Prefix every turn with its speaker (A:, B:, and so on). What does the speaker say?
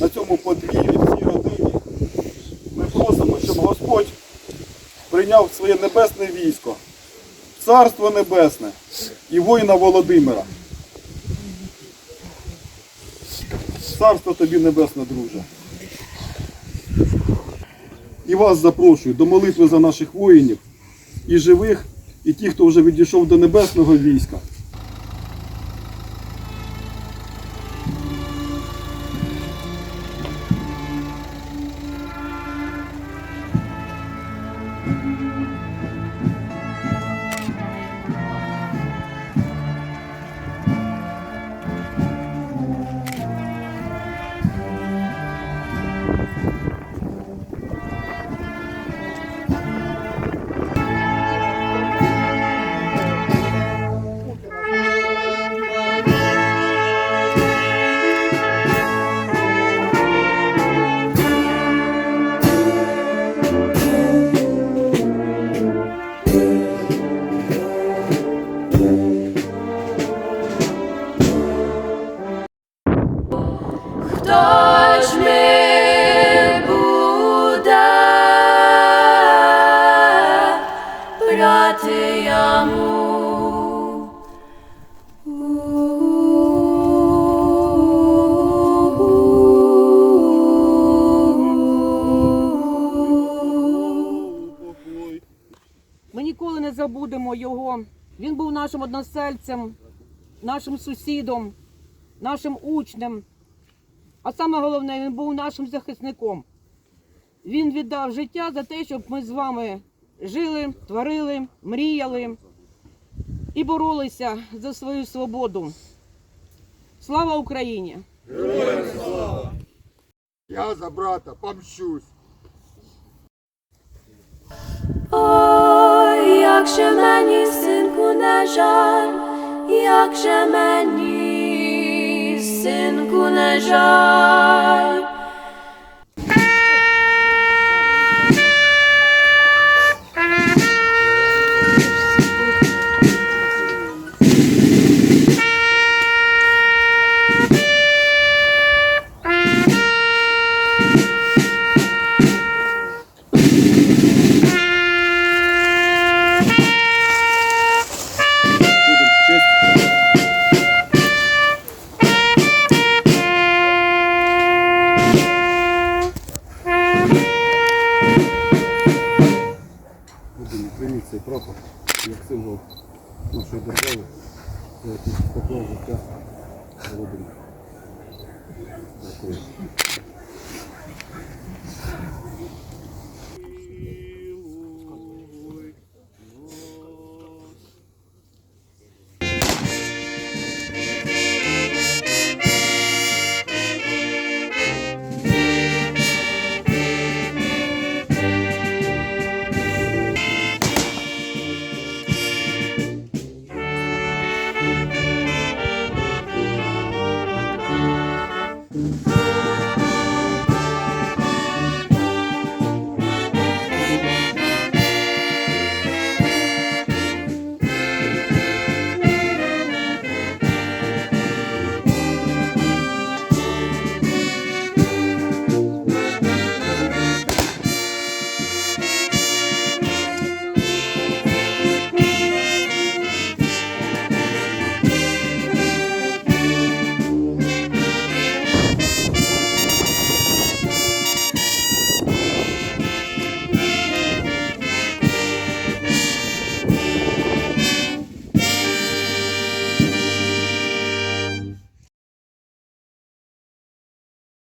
A: на цьому подвір'ї родині ми просимо, щоб Господь прийняв своє небесне військо, царство небесне і воїна Володимира. Царство тобі небесне, друже. І вас запрошую до молитви за наших воїнів, і живих, і тих, хто вже відійшов до небесного війська.
B: Хто ж ми буде брати яму?
C: Ми ніколи не забудемо його. Він був нашим односельцем, нашим сусідом, нашим учнем. А саме головне, він був нашим захисником. Він віддав життя за те, щоб ми з вами жили, творили, мріяли і боролися за свою свободу. Слава Україні! Героям слава!
D: Я за брата помщусь.
B: Ой, як же мені, синку, не жаль, як же мені, синку, не жаль.
A: Цей прапор як символ нашої держави, який поклав життя Володимир. Дякую.